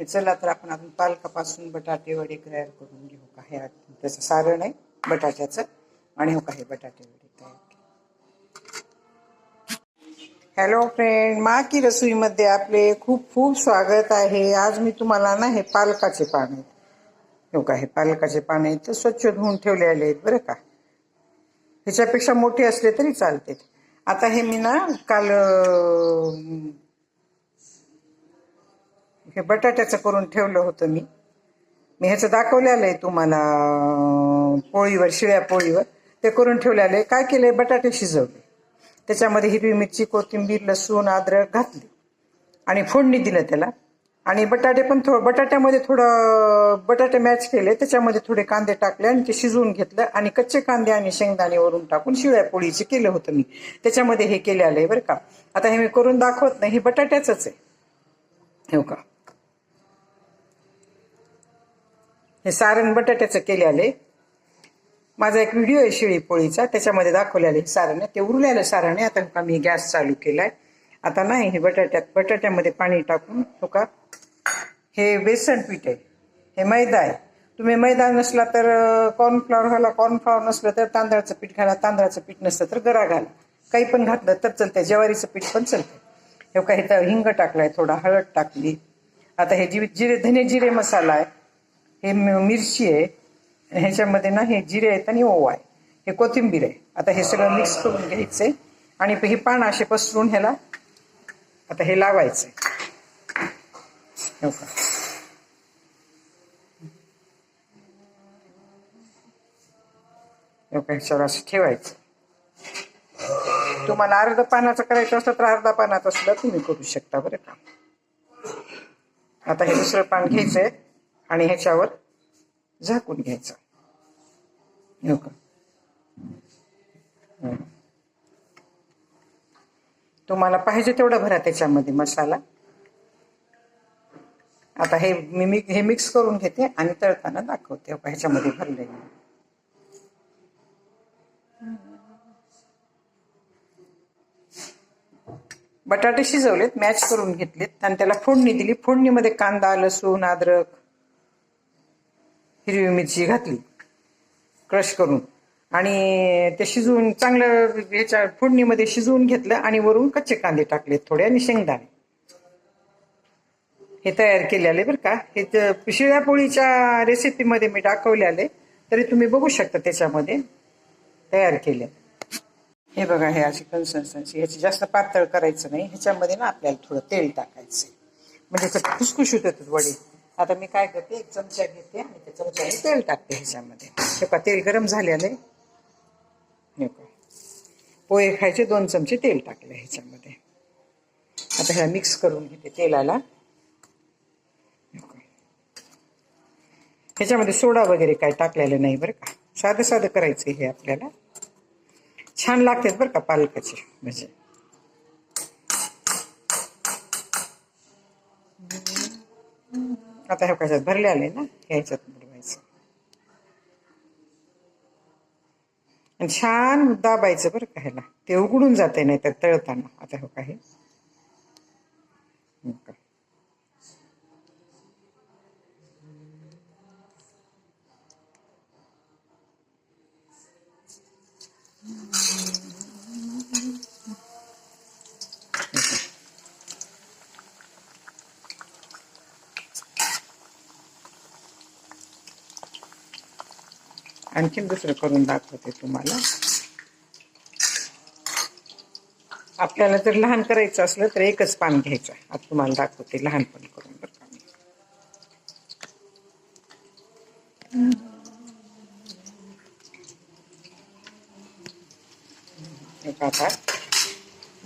हे चला तर आपण अजून पालकापासून बटाटे वडे तयार करून घेऊ का? हे त्याचं सारण आहे बटाट्याचं आणि हो का हे बटाटे वडे तयार हॅलो फ्रेंड मा की रसोईमध्ये आपले खूप खूप स्वागत आहे. आज मी तुम्हाला ना हे पालकाचे पाने हो का हे पालकाचे पाने तर स्वच्छ धुवून ठेवलेले आहेत बरं का? ह्याच्यापेक्षा मोठे असले तरी चालते. आता हे मी ना काल हे बटाट्याचं करून ठेवलं होतं मी. मी ह्याचं दाखवलेलं आहे तुम्हाला पोळीवर शिळ्या पोळीवर. ते करून ठेवलेलं आहे. काय केलंय? बटाटे शिजवले. त्याच्यामध्ये हिरवी मिरची कोथिंबीर लसूण अद्रक घातली. आणि फोडणी दिलं त्याला. आणि बटाटे पण थोडं बटाट्यामध्ये थोडं बटाटे मॅच केले. त्याच्यामध्ये थोडे कांदे टाकले आणि ते शिजवून घेतलं. आणि कच्चे कांदे आणि शेंगदाणे वरून टाकून शिळ्या पोळीचे केलं होतं मी. त्याच्यामध्ये हे केले आहे बरं का. आता हे मी करून दाखवत नाही. हे बटाट्याचंच आहे. हो का? हे सारण बटाट्याचं केले आले. माझा एक व्हिडिओ आहे शिळी पोळीचा त्याच्यामध्ये दाखवलेलं आहे सारण. आहे ते उरलेलं सारण. आहे आता का मी गॅस चालू केलाय. आता नाही हे बटाट्यात बटाट्यामध्ये पाणी टाकून हो का हे बेसन पीठ आहे. हे मैदा आहे. तुम्ही मैदा नसला तर कॉर्नफ्लॉवर घाला. कॉर्नफ्लॉवर नसलं तर तांदळाचं पीठ घाला. तांदळाचं पीठ नसलं तर गरा घाला. काही पण घातलं तर चालतंय. ज्वारीचं पीठ पण चालतंय. हे काही तर हिंग टाकलाय थोडा हळद टाकली. आता हे जी जिरे धने जिरे मसाला आहे. हे मिरची आहे ह्याच्यामध्ये ना हे जिरे आहेत आणि ओवा आहे. हे कोथिंबीर आहे. आता हे सगळं मिक्स करून घ्यायचंय. आणि हे पान असे पसरून ह्याला आता हे लावायचंय. आहे हो ह्याच्यावर असं ठेवायचं. तुम्हाला अर्ध पानाचं करायचं असलं तर अर्धा पानाचा सुद्धा तुम्ही करू शकता बरं का. आता हे दुसरं पान घ्यायचंय. आणि ह्याच्यावर झाकून घ्यायचं. हो का तुम्हाला पाहिजे तेवढं भरा त्याच्यामध्ये मसाला. आता हे मी हे मिक्स करून घेते आणि तळताना दाखवते. ह्याच्यामध्ये भरले बटाटे शिजवलेत मॅच करून घेतलेत. आणि त्याला फोडणी दिली. फोडणीमध्ये कांदा लसूण अद्रक हिरवी मिरची घातली क्रश करून. आणि ते शिजवून चांगलं ह्याच्या फोडणीमध्ये शिजवून घेतलं आणि वरून कच्चे कांदे टाकले थोडे आणि शेंगदाणे. हे तयार केलेले बरं का. हे शिळ्यापोळीच्या शिळ्या पोळीच्या रेसिपीमध्ये मी दाखवले आले तरी तुम्ही बघू शकता त्याच्यामध्ये तयार केले. हे बघा हे अशी कन्सिस्टन्सी ह्याची जास्त पातळ करायचं नाही. ह्याच्यामध्ये ना आपल्याला थोडं तेल टाकायचं म्हणजे ते खुसखुशीत होतात वडे. आता मी काय करते एक चमचा घेते आणि त्या चमच्याने तेल टाकते ह्याच्यामध्ये. हे का तेल गरम झालेलं आहे. का पोहे. खायचे दोन चमचे तेल टाकले ह्याच्यामध्ये. आता ह्याला मिक्स करून घेते तेलाला. ह्याच्यामध्ये सोडा वगैरे काय टाकलेलं नाही बरं का. साधं साधं करायचं हे आपल्याला. छान लागतात बरं का पालकाचे. म्हणजे आता ह्या कशात भरले आले ना? ह्याच्यात बुडवायचं आणि छान दाबायचं बरं का ह्याला. ते उघडून जाते नाही तर तळताना. आता हो काही. आणखीन दुसरं करून दाखवते तुम्हाला. आपल्याला जर लहान करायचं असलं तर एकच पान घ्यायचं आता तुम्हाला दाखवते लहानपण करून बरं का मी. आता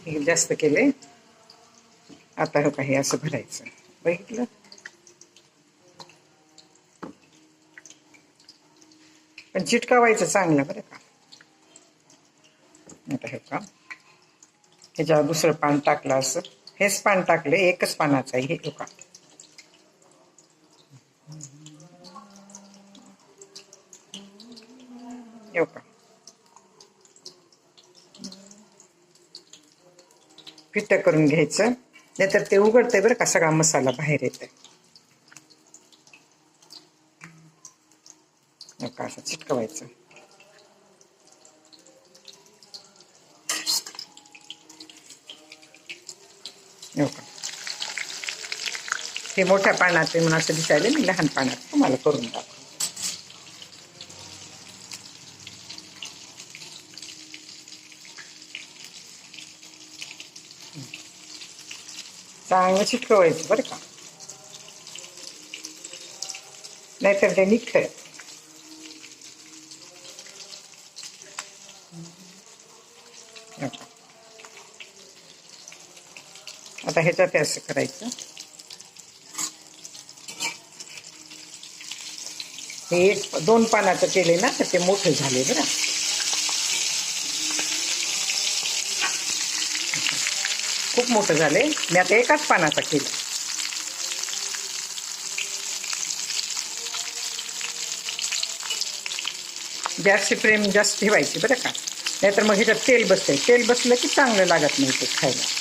हे जास्त केले. आता हो काही असं भरायचं. बघितलं? पण चिटकावायचं चांगलं बरं का. आता हे का ह्याच्यावर दुसरं पान टाकलं असं. हेच पान टाकलं एकच पानाचं आहे हे का येऊ का फिट्ट करून घ्यायचं. नाहीतर ते उघडतंय बरं का सगळा मसाला बाहेर येतोय हे का असं हे मोठ्या पानात आहे म्हणून असं दिसायला मी लहान पानात तुम्हाला करून टाकू चांगलं चिटकवायचं बरं का नाहीतर ते निघतंय आता ह्याच्यात असं करायचं. हे एक दोन पानाचं केले ना तर ते मोठे झाले बरं. खूप मोठं झाले मी आता एकाच पानाचा केलं गॅसची फ्रेम जास्त ठेवायची बरं का? नाहीतर मग ह्याच्यात तेल बसतंय. तेल बसलं की चांगलं लागत नाही ते खायला.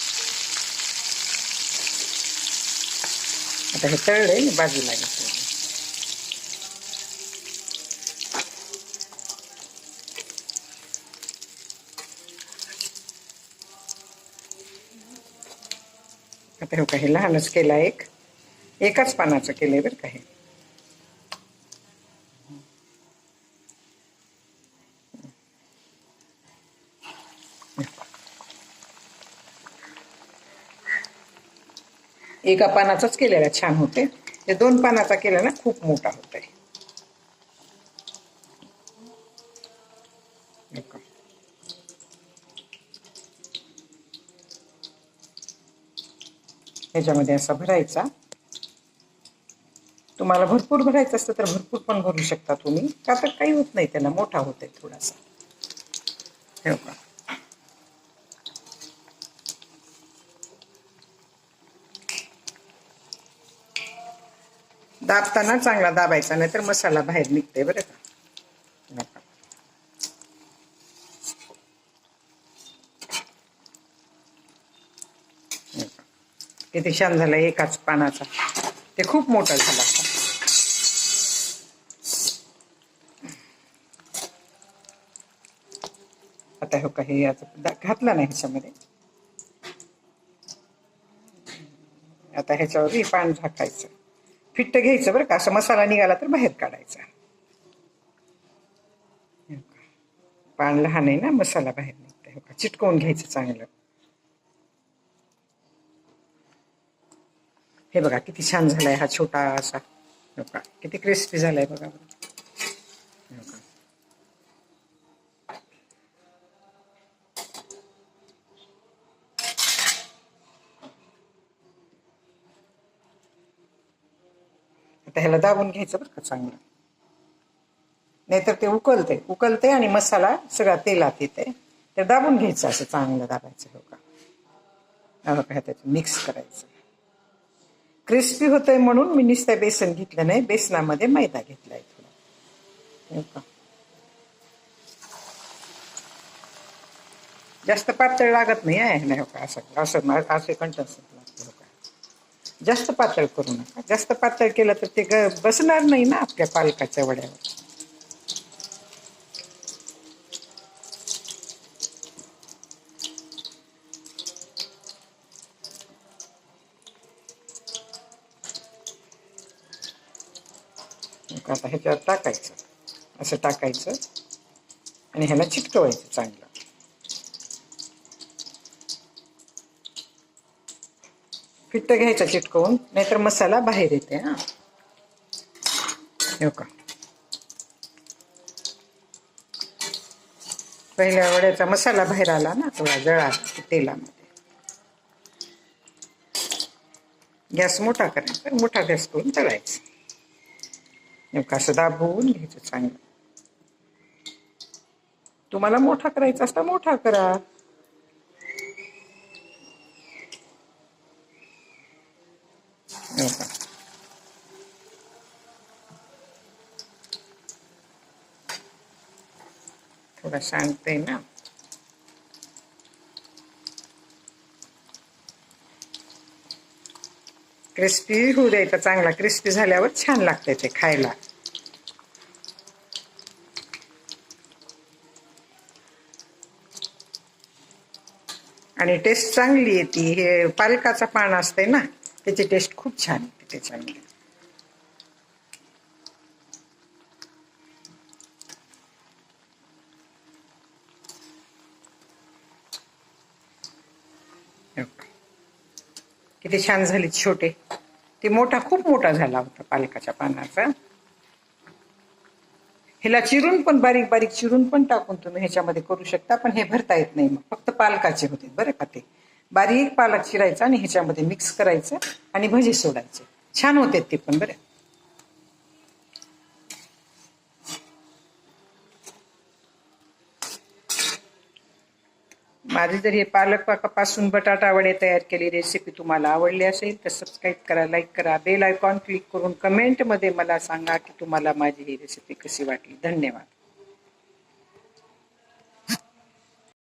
आता हे तळलंय बाजूला घेतलं. आता हे काही लहानच केला एक. एकाच पानाचं केलंय बरं का एका पानाचाच केलेला छान होते. हे दोन पानाचा केला ना खूप मोठा होत आहे ह्याच्यामध्ये असा भरायचा. तुम्हाला भरपूर भरायचं असतं तर भरपूर पण भरू शकता तुम्ही. का तर काही होत नाही त्याला मोठा होत आहे थोडासा. ठेव का दाबताना चांगला दाबायचा नाही तर मसाला बाहेर निघते बरं का. किती छान झालं एकाच पानाचा. ते खूप मोठा झाला आता. हो काही आता घातलं नाही ह्याच्यामध्ये. आता ह्याच्यावर पान झाकायचं. फिट्ट घ्यायचं बरं का? असं मसाला निघाला तर बाहेर काढायचा. पान लहान आहे ना मसाला बाहेर निघतोय. हो का चिटकवून घ्यायचं चांगलं. हे बघा किती छान झालाय हा छोटा असा हो का किती क्रिस्पी झालाय बघा बरं. ह्याला दाबून घ्यायचं बरं का चांगलं. नाहीतर ते उकलते उकलते आणि मसाला सगळा तेलात येते ते दाबून घ्यायचं असं चांगलं दाबायचं हो का त्याचं मिक्स करायचं. क्रिस्पी होतंय म्हणून मी नुसतं बेसन घेतलं नाही. बेसनामध्ये मैदा घेतलाय थोडा. हो का जास्त पातळ लागत नाही आहे नाही हो का असं असं असे कंटन्स जास्त पातळ करू नका. जास्त पातळ केलं तर ते ग बसणार नाही ना आपल्या पालकाच्या वड्यावर. आता ह्याच्यावर टाकायचं. असं टाकायचं. आणि ह्याला चिटकवायचं चांगलं. फिट्ट घ्यायचा चिटकवून नाहीतर मसाला बाहेर येते हा. हो का पहिल्या वड्याचा मसाला बाहेर आला ना थोडा जळा तेलामध्ये. गॅस मोठा करायचा मोठा गॅस करून तळायचा. नेमकं असं दाबवून घ्यायचं चांगलं. तुम्हाला मोठा करायचा असता मोठा करा. तुला सांगते ना क्रिस्पी होऊ द्यायचा चांगला क्रिस्पी झाल्यावर छान लागते ते खायला आणि टेस्ट चांगली येते हे पालकाचा पान असते ना त्याची टेस्ट खूप छान येते त्याच्यामध्ये किती छान झालीत छोटे. ते मोठा खूप मोठा झाला होता पालकाच्या पानाचा. ह्याला चिरून पण बारीक बारीक चिरून पण टाकून तुम्ही ह्याच्यामध्ये करू शकता पण हे भरता येत नाही मग. फक्त पालकाचे होते बरं का ते. बारीक पालक चिरायचा आणि ह्याच्यामध्ये मिक्स करायचं आणि भजी सोडायचे. छान होते ते पण बरं. माझी जर हे पालक पाकापासून बटाटा वडे तयार केली रेसिपी तुम्हाला आवडली असेल तर सबस्क्राईब करा लाईक करा बेल आयकॉन क्लिक करून कमेंटमध्ये मला सांगा की तुम्हाला माझी ही रेसिपी कशी वाटली. धन्यवाद.